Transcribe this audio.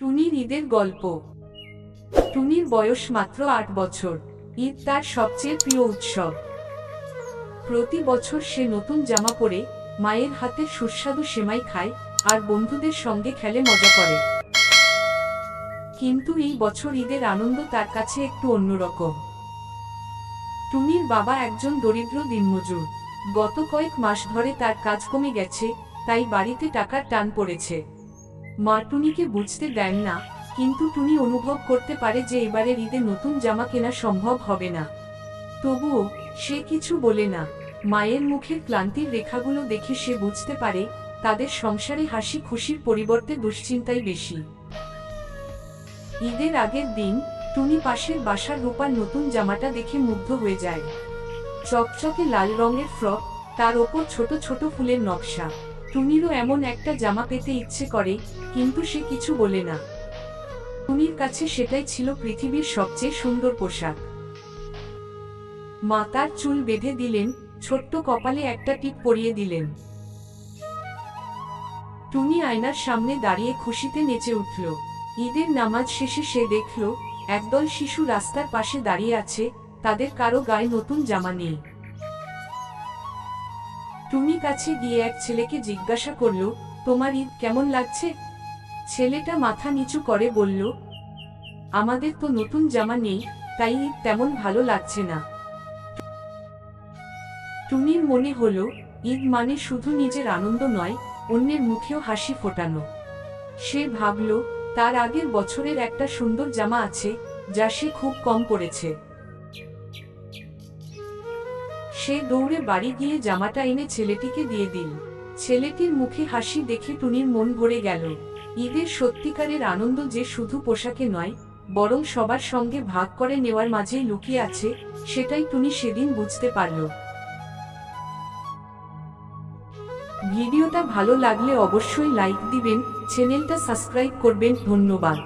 টুনির ঈদের গল্প। টুনির বয়স মাত্র আট বছর। ঈদ তার সবচেয়ে প্রিয় উৎসব। প্রতি বছর সে নতুন জামা পরে মায়ের হাতে সুস্বাদু সেমাই খায় আর বন্ধুদের সঙ্গে খেলে মজা করে। কিন্তু এই বছর ঈদের আনন্দ তার কাছে একটু অন্যরকম। টুনির বাবা একজন দরিদ্র দিনমজুর। গত কয়েক মাস ধরে তার কাজ কমে গেছে, তাই বাড়িতে টাকার টান পড়েছে। মা টুনিকে বুঝতে দেন না, কিন্তু টুনি অনুভব করতে পারে যে এবারের ঈদে নতুন জামা কেনা সম্ভব হবে না। তবুও, সে কিছু বলে না। মায়ের মুখের ক্লান্তির রেখাগুলো দেখে সে বুঝতে পারে, তাদের সংসারে হাসি খুশির পরিবর্তে দুশ্চিন্তাই বেশি। ঈদের আগের দিন, টুনি পাশের বাসার রূপার নতুন জামাটা দেখে মুগ্ধ হয়ে যায়। চকচকে লাল রঙের ফ্রক, তার ওপর ছোট ছোট ফুলের নকশা। টুনিরও এমন একটা জামা পেতে ইচ্ছে করে, কিন্তু সে কিছু বলে না। টুনির কাছে সেটাই ছিল পৃথিবীর সবচেয়ে সুন্দর পোশাক। মা তার চুল বেঁধে দিলেন, ছোট্ট কপালে একটা টিপ পরিয়ে দিলেন। টুনি আয়নার সামনে দাঁড়িয়ে খুশিতে নেচে উঠল। ঈদের নামাজ শেষে সে দেখল, একদল শিশু রাস্তার পাশে দাঁড়িয়ে আছে, তাদের কারও গায়ে নতুন জামা নেই। টুনি কাছে গিয়ে এক ছেলেকে জিজ্ঞাসা করল, তোমার ঈদ কেমন লাগছে? ছেলেটা মাথা নিচু করে বলল, আমাদের তো নতুন জামা নেই, তাই ঈদ তেমন ভালো লাগছে না। টুনির মনে হলো, ঈদ মানে শুধু নিজের আনন্দ নয়, অন্যের মুখেও হাসি ফোটানো। সে ভাবল, তার আগের বছরের একটা সুন্দর জামা আছে, যা সে খুব কম পড়েছে সে দৌড়ে বাড়ি গিয়ে জামাটা এনে ছেলেটিকে দিয়ে দিল। ছেলেটির মুখে হাসি দেখে টুনির মন ভরে গেল। ঈদের সত্যিকারের আনন্দ যে শুধু পোশাকে নয়, বরং সবার সঙ্গে ভাগ করে নেওয়ার মাঝেই লুকিয়ে আছে, সেটাই টুনি সেদিন বুঝতে পারল। ভিডিওটা ভালো লাগলে অবশ্যই লাইক দিবেন, চ্যানেলটা সাবস্ক্রাইব করবেন, ধন্যবাদ।